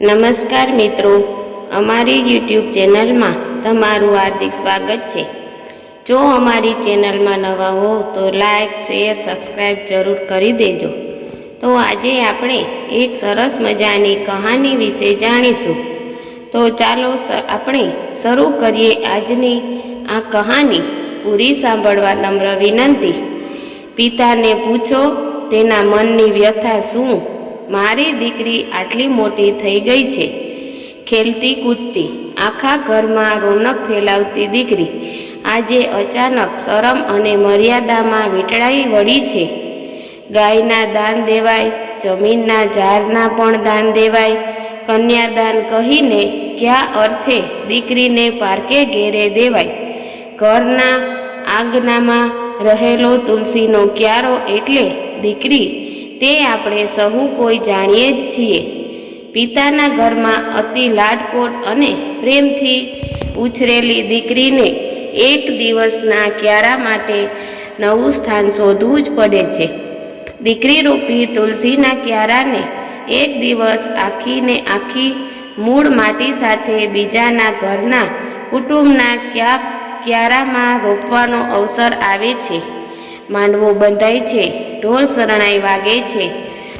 નમસ્કાર મિત્રો. અમારી યુટ્યુબ ચેનલમાં તમારું હાર્દિક સ્વાગત છે. જો અમારી ચેનલમાં નવા હો તો લાઈક, શેર સબસ્ક્રાઈબ જરૂર કરી દેજો. તો આજે આપણે એક સરસ મજાની કહાની વિશે જાણીશું. તો ચાલો આપણે શરૂ કરીએ આજની આ કહાની. પૂરી સાંભળવા નમ્ર વિનંતી. પિતાને પૂછો, તેના મનની વ્યથા શું? મારી દીકરી આટલી મોટી થઈ ગઈ છે. ખેલતી કૂદતી, આખા ઘરમાં રોનક ફેલાવતી દીકરી, આજે અચાનક શરમ અને મર્યાદામાં વીંટળાઈ વળી છે. ગાયના દાન દેવાય, જમીનના ઝાડના પણ દાન દેવાય. કન્યાદાન કહીને કયા અર્થે દીકરીને પારકે ઘેરે દેવાય? ઘરના આંગણામાં રહેલો તુલસીનો ક્યારો એટલે દીકરી તે આપણે સહુ કોઈ જાણીએ જ છીએ. પિતાના ઘરમાં અતિ લાડકોટ અને પ્રેમથી ઉછરેલી દીકરીને એક દિવસના ક્યારા માટે નવું સ્થાન શોધવું જ પડે છે. દીકરી રૂપી તુલસીના ક્યારાને એક દિવસ આખીને આખી મૂળ માટી સાથે બીજાના ઘરના કુટુંબના ક્યાંક ક્યારામાં રોપવાનો અવસર આવે છે. માંડવો બંધાય છે. ઢોલ શરણાઈ વાગે છે.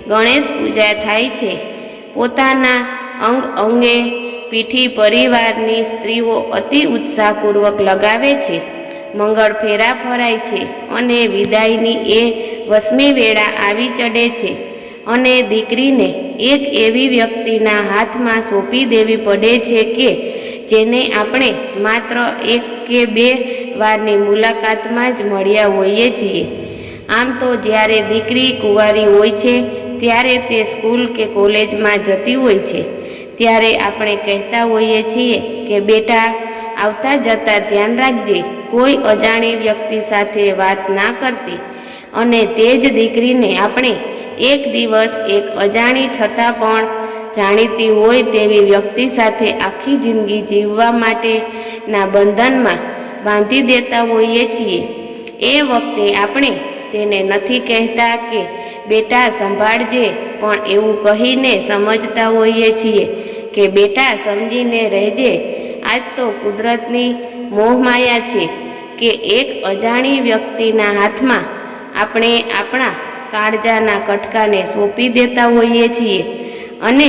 ગણેશ પૂજા થાય છે. પોતાના અંગ અંગે પીઠી પરિવારની સ્ત્રીઓ અતિ ઉત્સાહપૂર્વક લગાવે છે. મંગળ ફેરા ફરાય છે અને વિદાયની એ વસમી વેળા આવી ચડે છે. અને દીકરીને એક એવી વ્યક્તિના હાથમાં સોંપી દેવી પડે છે કે જેને આપણે માત્ર એક કે બે વારની મુલાકાતમાં જ મળ્યા હોઈએ છીએ. આમ તો જ્યારે દીકરી કુંવારી હોય છે, ત્યારે તે સ્કૂલ કે કોલેજમાં જતી હોય છે. ત્યારે આપણે કહેતા હોઈએ છીએ કે, બેટા, આવતા જતા ધ્યાન રાખજે, કોઈ અજાણી વ્યક્તિ સાથે વાત ના કરતી. અને તે જ દીકરીને આપણે એક દિવસ એક અજાણી છતાં પણ જાણીતી હોય તેવી વ્યક્તિ સાથે આખી જિંદગી જીવવા માટેના બંધનમાં બાંધી દેતા હોઈએ છીએ. એ વખતે આપણે તેને નથી કહેતા કે, બેટા, સંભાળજે. પણ એવું કહીને સમજતા હોઈએ છીએ કે, બેટા, સમજીને રહેજે. આજ તો કુદરતની મોહમાયા છે કે એક અજાણી વ્યક્તિના હાથમાં આપણે આપણા કાળજાના કટકાને સોંપી દેતા હોઈએ છીએ. અને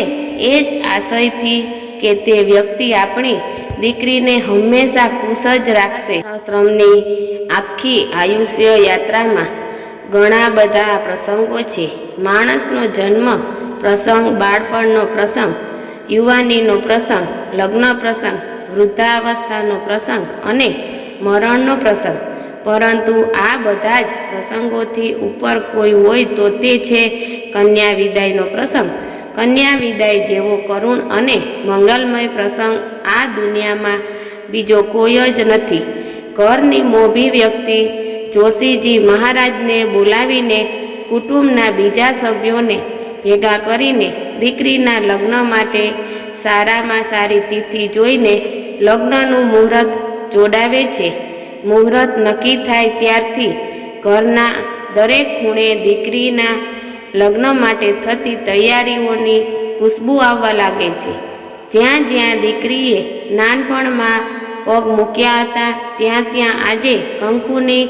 એ જ આશયથી કે તે વ્યક્તિ આપણી દીકરીને હંમેશા ખુશ જ રાખશે. શ્રમની આખી આયુષ્ય યાત્રામાં ઘણા બધા પ્રસંગો છે. માણસનો જન્મ પ્રસંગ, બાળપણનો પ્રસંગ, યુવાનીનો પ્રસંગ, લગ્ન પ્રસંગ, વૃદ્ધાવસ્થાનો પ્રસંગ અને મરણનો પ્રસંગ. પરંતુ આ બધા જ પ્રસંગોથી ઉપર કોઈ હોય તો તે છે કન્યા વિદાયનો પ્રસંગ. કન્યા વિદાય જેવો કરુણ અને મંગલમય પ્રસંગ આ દુનિયામાં બીજો કોઈ જ નથી. ઘરની મોભી વ્યક્તિ જોશીજી મહારાજને બોલાવીને કુટુંબના બીજા સભ્યોને ભેગા કરીને દીકરીના લગ્ન માટે સારામાં સારી તિથિ જોઈને લગ્નનું મુહૂર્ત જોડાવે છે. મુહૂર્ત નક્કી થાય ત્યારથી ઘરના દરેક ખૂણે દીકરીના લગ્ન માટે થતી તૈયારીઓની ખુશ્બુ આવવા લાગે છે. જ્યાં જ્યાં દીકરીએ નાનપણમાં પગ મૂક્યા હતા, ત્યાં ત્યાં આજે કંકુની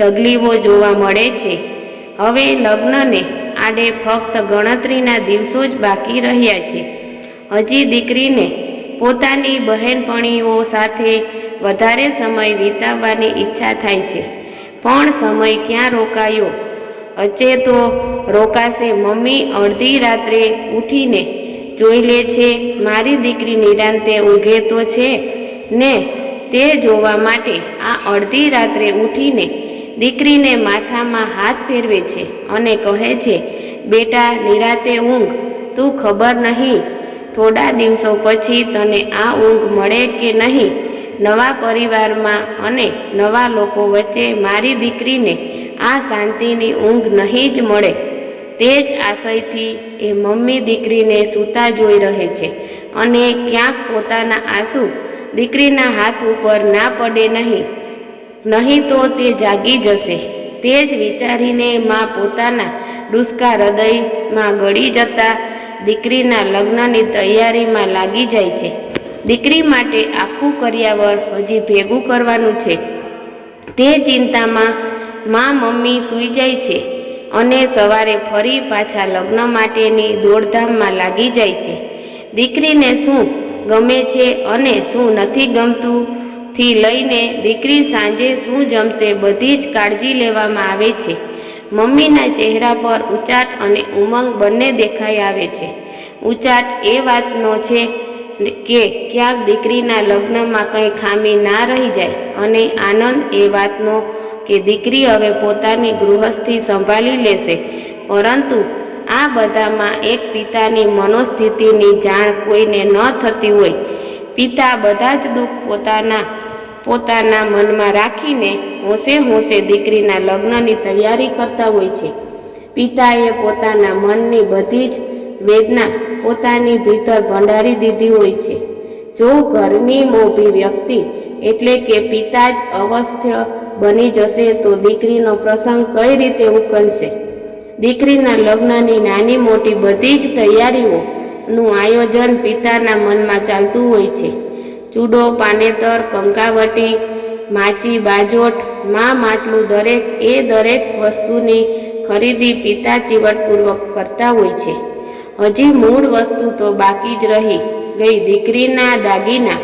ઢગલીઓ જોવા મળે છે. હવે લગ્નને આડે ફક્ત ગણતરીના દિવસો જ બાકી રહ્યા છે. હજી દીકરીને પોતાની બહેનપણીઓ સાથે વધારે સમય વિતાવવાની ઈચ્છા થાય છે. પણ સમય ક્યાં રોકાયો? અચે તો રોકાશે મમ્મી અડધી રાત્રે ઉઠીને જોઈ લે છે, મારી દીકરી નિરાંતે ઊંઘે તો છે ને? તે જોવા માટે આ અડધી રાત્રે ઉઠીને દીકરીને માથામાં હાથ ફેરવે છે અને કહે છે, બેટા, નિરાતે ઊંઘ. તું ખબર નહીં. થોડા દિવસો પછી તને આ ઊંઘ મળે કે નહીં? નવા પરિવારમાં અને નવા લોકો વચ્ચે મારી દીકરીને આ શાંતિની ઊંઘ નહીં જ મળે. તે જ આશયથી એ મમ્મી દીકરીને સૂતા જોઈ રહે છે અને ક્યાંક પોતાના આંસુ દીકરીના હાથ ઉપર ના પડે નહીં. નહીં તો તે જાગી જશે. તે જ વિચારીને માં પોતાના ડુસકા હૃદયમાં ગળી જતા દીકરીના લગ્નની તૈયારીમાં લાગી જાય છે. દીકરી માટે આખું કર્યાવર હજી ભેગું કરવાનું છે. તે ચિંતામાં મા મમ્મી સૂઈ જાય છે અને સવારે ફરી પાછા લગ્ન માટેની દોડધામમાં લાગી જાય છે. દીકરીને શું ગમે છે અને શું નથી ગમતું થી લઈને દીકરી સાંજે શું જમશે બધી જ કાળજી લેવામાં આવે છે. મમ્મીના ચહેરા પર ઉચાટ અને ઉમંગ બંને દેખાઈ આવે છે. ઉચાટ એ વાતનો છે કે ક્યાંક દીકરીના લગ્નમાં કંઈ ખામી ના રહી જાય અને આનંદ એ વાતનો કે દીકરી હવે પોતાની ગૃહસ્થી સંભાળી લેશે. પરંતુ આ બધામાં એક પિતાની મનોસ્થિતિની જાણ કોઈને ન થતી હોય. પિતા બધા જ દુઃખ પોતાના પોતાના મનમાં રાખીને હોંશે હોંશે દીકરીના લગ્નની તૈયારી કરતા હોય છે. પિતાએ પોતાના મનની બધી જ વેદના પોતાની ભીતર ભંડારી દીધી હોય છે. જો ઘરની મોભી વ્યક્તિ એટલે કે પિતા જ અવસ્થ્ય બની જશે તો દીકરીનો પ્રસંગ કઈ રીતે ઉકલશે? દીકરીના લગ્નની નાની મોટી બધી જ તૈયારીઓનું આયોજન પિતાના મનમાં ચાલતું હોય છે. ચૂડો, પાનેતર, કંકાવટી, માચી, બાજોટ, મા માટલું દરેક, એ દરેક વસ્તુની ખરીદી પિતા ચીવટપૂર્વક કરતા હોય છે. હજી મૂળ વસ્તુ તો બાકી જ રહી, ગઈ દીકરીના દાગીના.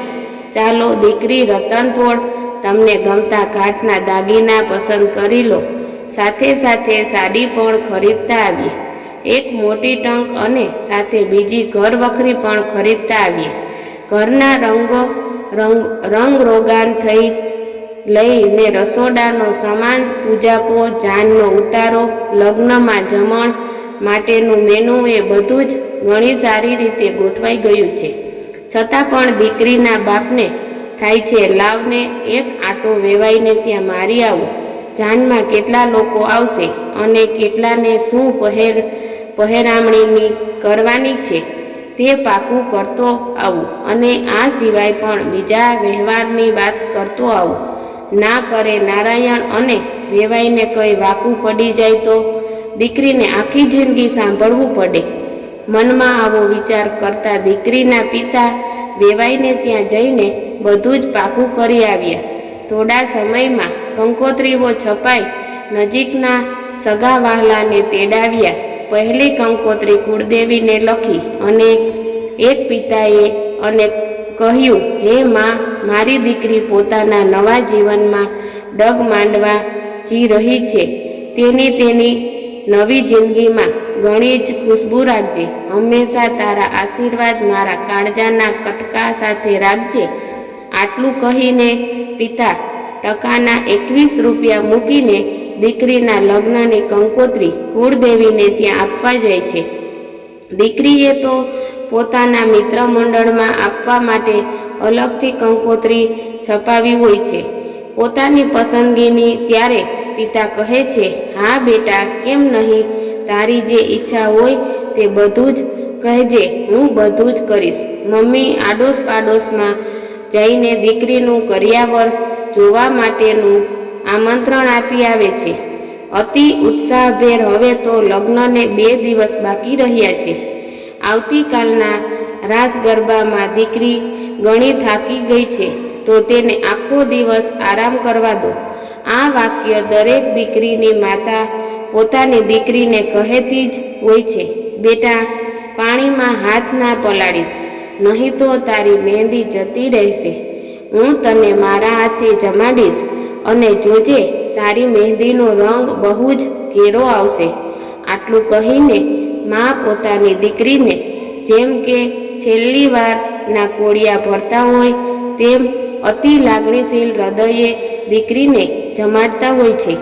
ચાલો દીકરી રતનપોળ તમને ગમતા ઘાટના દાગીના પસંદ કરી લો. સાથે સાથે સાડી પણ ખરીદતા આવીએ. એક મોટી ટંક અને સાથે બીજી ઘર વખરી પણ ખરીદતા આવીએ. ઘરના રંગો રંગ રંગ રોગાન થઈ લઈને રસોડાનો સમાન પૂજાપો જાનનો ઉતારો, લગ્નમાં જમણ માટેનું મેનુ એ બધું જ ઘણી સારી રીતે ગોઠવાઈ ગયું છે. છતાં પણ દીકરીના બાપને થાય છે લાવને એક આટો વેવાઈને ત્યાં મારી આવો. જાનમાં કેટલા લોકો આવશે અને કેટલાને શું પહેર, પહેરામણીની કરવાની છે? તે પાકું કરતો આવું અને આ સિવાય પણ બીજા વ્યવહારની વાત કરતો આવું. ના કરે નારાયણ અને વેવાઈને કંઈ વાકું પડી જાય તો? દીકરીને આખી જિંદગી સાંભળવું પડે. મનમાં આવો વિચાર કરતા દીકરીના પિતા વેવાઈને ત્યાં જઈને બધું જ પાકું કરી આવ્યા. થોડા સમયમાં કંકોત્રીઓ છપાઈ નજીકના સગા વહાલાને તેડાવ્યા. પહેલી કંકોત્રી કુળદેવીને લખી અને એક પિતાએ અને કહ્યું, હે માં, મારી દીકરી પોતાના નવા જીવનમાં ડગ માંડવા જી રહી છે. તેની તેની નવી જિંદગીમાં ઘણી જ ખુશ્બુ રાખજે. હંમેશા તારા આશીર્વાદ મારા કાળજાના કટકા સાથે રાખજે. આટલું કહીને પિતા ટકાના એકવીસ રૂપિયા મૂકીને દીકરીના લગ્નની કંકોત્રી કુળદેવીને ત્યાં આપવા જાય છે. દીકરીએ તો પોતાના મિત્ર મંડળમાં આપવા માટે અલગથી કંકોત્રી છપાવી હોય છે. પોતાની પસંદગીની ત્યારે પિતા કહે છે, હા બેટા, કેમ નહીં? તારી જે ઈચ્છા હોય તે બધું જ કહેજે, હું બધું જ કરીશ. મમ્મી આડોશ પાડોશમાં જઈને દીકરીનું કર્યાવર જોવા માટેનું આમંત્રણ આપી આવે છે. અતિ ઉત્સાહભેર હવે તો લગ્નને બે દિવસ બાકી રહ્યા છે. આવતીકાલના રાસ ગરબામાં દીકરી ઘણી થાકી ગઈ છે, તો તેને આખો દિવસ આરામ કરવા દો. આ વાક્ય દરેક દીકરીની માતા પોતાની દીકરીને કહેતી જ હોય છે, બેટા, પાણીમાં હાથ ના પલાળીશ, નહીં તો તારી મહેંદી જતી રહેશે. હું તને મારા હાથે જમાડીશ. અને જોજે, તારી મહેંદીનો રંગ બહુ જ ઘેરો આવશે. આટલું કહીને મા પોતાની દીકરીને જેમ કે છેલ્લી વારના કોળિયા ભરતા હોય, તેમ અતિ લાગણીશીલ હૃદયે દીકરીને જમાડતા હોય છે.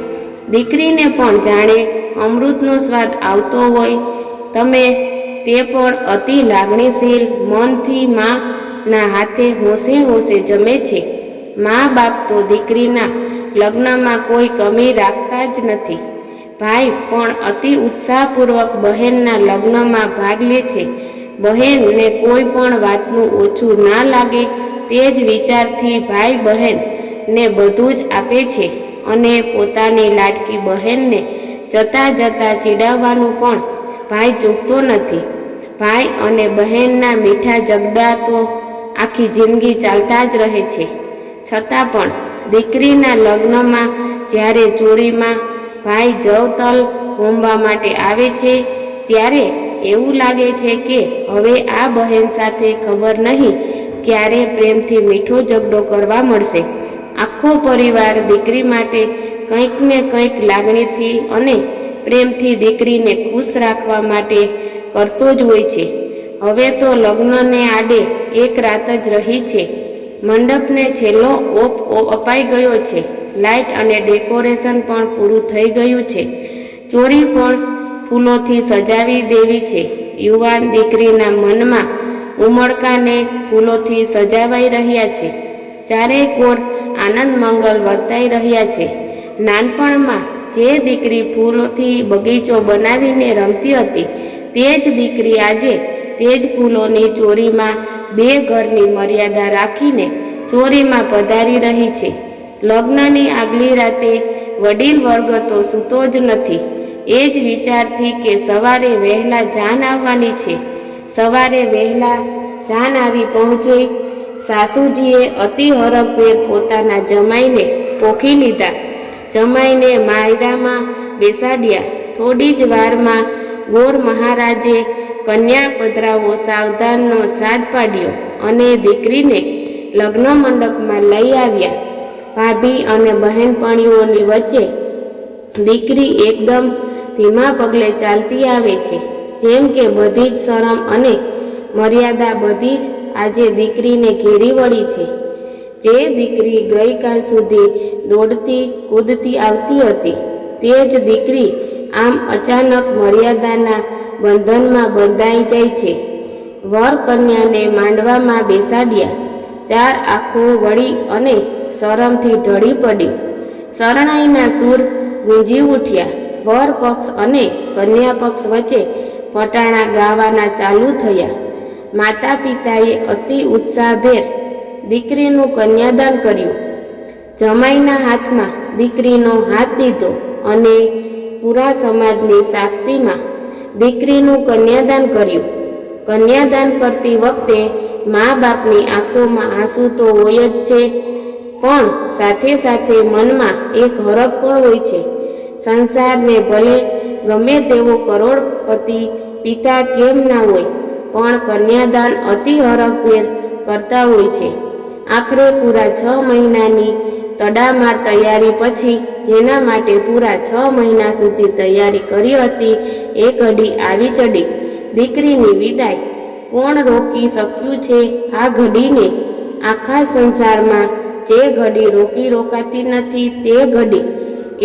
દીકરીને પણ જાણે અમૃતનો સ્વાદ આવતો હોય. તમે તે પણ અતિ લાગણીશીલ મનથી માના હાથે હોંશે હોંશે જમે છે. મા બાપ તો દીકરીના લગ્નમાં કોઈ કમી રાખતા જ નથી. ભાઈ પણ અતિ ઉત્સાહપૂર્વક બહેનના લગ્નમાં ભાગ લે છે. બહેનને કોઈ પણ વાતનું ઓછું ના લાગે તે જ વિચારથી ભાઈ બહેનને બધું જ આપે છે અને પોતાની લાડકી બહેનને જતા જતા ચીડાવવાનું પણ ભાઈ ચૂકતો નથી. ભાઈ અને બહેનના મીઠા જગડા તો આખી જિંદગી ચાલતા જ રહે છે. છતાં પણ દીકરીના લગ્નમાં જ્યારે ચોરીમાં ભાઈ જવતલ હોમવા માટે આવે છે, ત્યારે એવું લાગે છે કે હવે આ બહેન સાથે ખબર નહીં ક્યારે પ્રેમથી મીઠો ઝઘડો કરવા મળશે. આખો પરિવાર દીકરી માટે કંઈક ને કંઈક લાગણીથી અને પ્રેમથી દીકરીને ખુશ રાખવા માટે કરતો જ હોય છે. હવે તો લગ્નને આડે એક રાત જ રહી છે. મંડપને છેલ્લો ઓપ અપાઈ ગયો છે. લાઇટ અને ડેકોરેશન પણ પૂરું થઈ ગયું છે. ચોરી પણ ફૂલોથી સજાવી દેવી છે. યુવાન દીકરીના મનમાં ઉમળકાને ફૂલોથી સજાવાઈ રહ્યા છે. ચારે કોર આનંદ મંગલ વર્તાઈ રહ્યા છે. નાનપણમાં જે દીકરી ફૂલોથી બગીચો બનાવીને રમતી હતી, તે જ દીકરી આજે તે જ ફૂલોની ચોરીમાં બે ઘરની મર્યાદા રાખીને ચોરીમાં પધારી રહી છે. લગ્નની આગલી રાતે વડીલ વર્ગ તો સૂતો જ નથી. એ જ વિચારથી કે સવારે વહેલા જાન આવવાની છે. સવારે વહેલા જાન આવી પહોંચી સાસુજીએ અતિ હરખભેર પોતાના જમાઈને પોખી લીધા. જમાઈને માયરામાં બેસાડ્યા. થોડી જ વારમાં ગોર મહારાજે કન્યા પધરાવો સાવધાનનો સાથ પાડ્યો અને દીકરીને લગ્ન મંડપમાં લઈ આવ્યા. ભાભી અને બહેનપણીઓની વચ્ચે દીકરી એકદમ ધીમા પગલે ચાલતી આવે છે. જેમ કે બધી જ શરમ અને મર્યાદા બધી જ આજે દીકરીને ઘેરી વળી છે. જે દીકરી ગઈકાલ સુધી દોડતી, કૂદતી આવતી હતી, તે જ દીકરી આમ અચાનક મર્યાદાના બંધનમાં બંધાઈ જાય છે. વર કન્યાને માંડવામાં બેસાડ્યા. ચાર આંખો વળી અને શરમથી ઢળી પડી. શરણાઈના સૂર ગુંજી ઉઠ્યા. વર પક્ષ અને કન્યા પક્ષ વચ્ચે ફટાણા ગાવાના ચાલુ થયા. માતા પિતાએ અતિ ઉત્સાહભેર દીકરીનું કન્યાદાન કર્યું. જમાઈના હાથમાં દીકરીનો હાથ દીધો અને પૂરા સમાજની સાક્ષીમાં દીકરીનું કન્યાદાન કર્યું. કન્યાદાન કરતી વખતે મા બાપની આંખોમાં આંસુ તો હોય જ છે, પણ સાથે સાથે મનમાં એક હરખ પણ હોય છે. સંસારને ભલે ગમે તેવો કરોડપતિ પિતા કેમ ના હોય, પણ કન્યાદાન અતિ હરખભેર કરતા હોય છે. આખરે પૂરા છ મહિનાની તડામાર તૈયારી પછી જેના માટે પૂરા છ મહિના સુધી તૈયારી કરી હતી, એ ઘડી આવી ચડી. દીકરીની વિદાય કોણ રોકી શક્યું છે આ ઘડીને? આખા સંસારમાં જે ઘડી રોકી રોકાતી નથી તે ઘડી.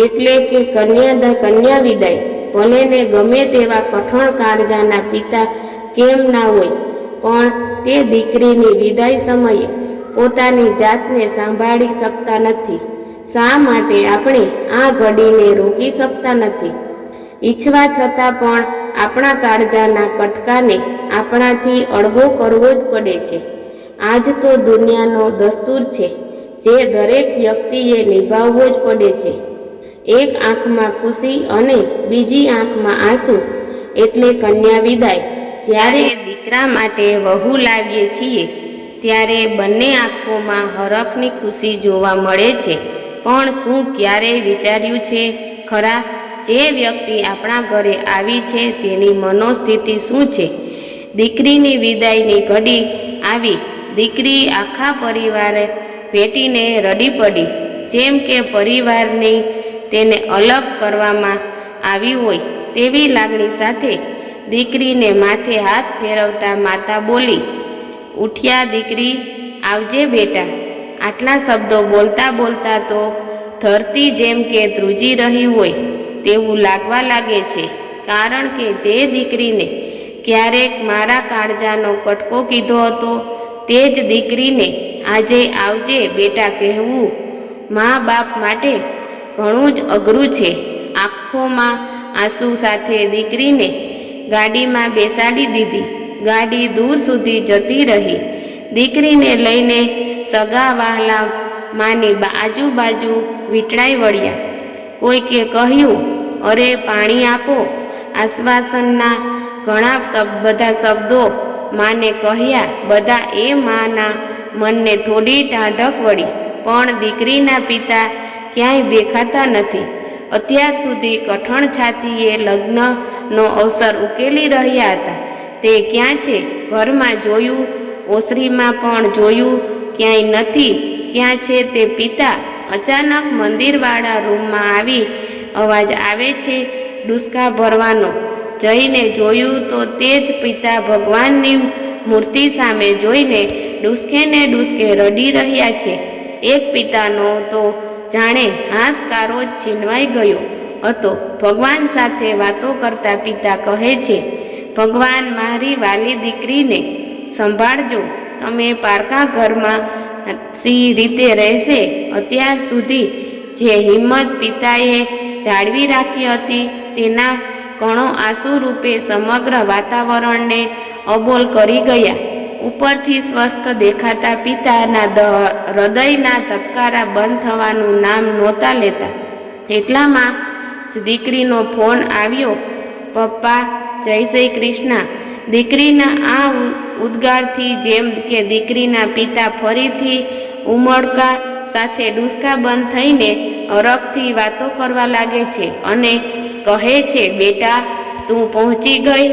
એટલે કે કન્યા કન્યા વિદાય. ભલે ને ગમે તેવા કઠણ કાળજાના પિતા કેમ ના હોય, પણ તે દીકરીની વિદાય સમયે પોતાની જાતને સાંભળી શકતા નથી. શા માટે આપણે આ ઘડીને રોકી શકતા નથી? ઈચ્છવા છતાં પણ આપણા કાળજાના કટકાને આપણાથી અળગો કરવો જ પડે છે. આજ તો દુનિયાનો દસ્તુર છે, જે દરેક વ્યક્તિએ નિભાવવો જ પડે છે. એક આંખમાં ખુશી અને બીજી આંખમાં આંસુ, એટલે કન્યા વિદાય જ્યારે દીકરા માટે વહુ લાવીએ છીએ ત્યારે બંને આંખોમાં હરખની ખુશી જોવા મળે છે. પણ શું ક્યારેય વિચાર્યું છે? ખરા, જે વ્યક્તિ આપણા ઘરે આવી છે તેની મનોસ્થિતિ શું છે? દીકરીની વિદાયની ઘડી આવી, દીકરી આખા પરિવારે ભેટીને રડી પડી. જેમ કે પરિવારની તેને અલગ કરવામાં આવી હોય તેવી લાગણી સાથે દીકરીને માથે હાથ ફેરવતા માતા બોલી ઉઠ્યા દીકરી, આવજે બેટા. આટલા શબ્દો બોલતા બોલતા તો ધરતી જેમ કે ધ્રુજી રહી હોય તેવું લાગવા લાગે છે. કારણ કે જે દીકરીને ક્યારેક મારા કાળજાનો કટકો કીધો હતો, તે જ દીકરીને આજે આવજે બેટા કહેવું મા બાપ માટે ઘણું જ અઘરું છે. આંખોમાં આંસુ સાથે દીકરીને ગાડીમાં બેસાડી દીધી. ગાડી દૂર સુધી જતી રહી. દીકરીને લઈને સગા વહાલા માની આજુબાજુ વીંટળાઈ વળ્યા. કોઈકે કહ્યું, અરે, પાણી આપો. આશ્વાસનના ઘણા બધા શબ્દો માને કહ્યા. બધા એ માના મનને થોડી ટાઢક વળી. પણ દીકરીના પિતા ક્યાંય દેખાતા નથી. અત્યાર સુધી કઠણ છાતીએ લગ્નનો અવસર ઉકેલી રહ્યા હતા. તે ક્યાં છે? ઘરમાં જોયું, ઓસરીમાં પણ જોયું, ક્યાંય નથી. ક્યાં છે તે પિતા? અચાનક મંદિરવાળા રૂમમાં આવી, અવાજ આવે છે ડુસકા ભરવાનો. જઈને જોયું તો તે જ પિતા ભગવાનની મૂર્તિ સામે જોઈને ડુસકે ને ડુસકે રડી રહ્યા છે. એક પિતાનો તો જાણે હાંસકારો જ છીનવાઈ ગયો હતો. ભગવાન સાથે વાતો કરતા પિતા કહે છે ભગવાન મારી વાલી દીકરીને સંભાળજો. તમે પારકા ઘરમાં સી રીતે રહેશે, અત્યાર સુધી જે હિંમત પિતાએ જાળવી રાખી હતી, તેના કણો આંસુ રૂપે સમગ્ર વાતાવરણને અબોલ કરી ગયા. ઉપરથી સ્વસ્થ દેખાતા પિતાના હૃદયના ધબકારા બંધ થવાનું નામ નહોતા લેતા. એટલામાં જ દીકરીનો ફોન આવ્યો, પપ્પા જય શ્રી કૃષ્ણ. દીકરીના આ ઉદ્ગારથી જેમ કે દીકરીના પિતા ફરીથી ઉમળકા સાથે ડુસકા બંધ થઈને અરગથી વાતો કરવા લાગે છે અને કહે છે, બેટા, તું પહોંચી ગઈ.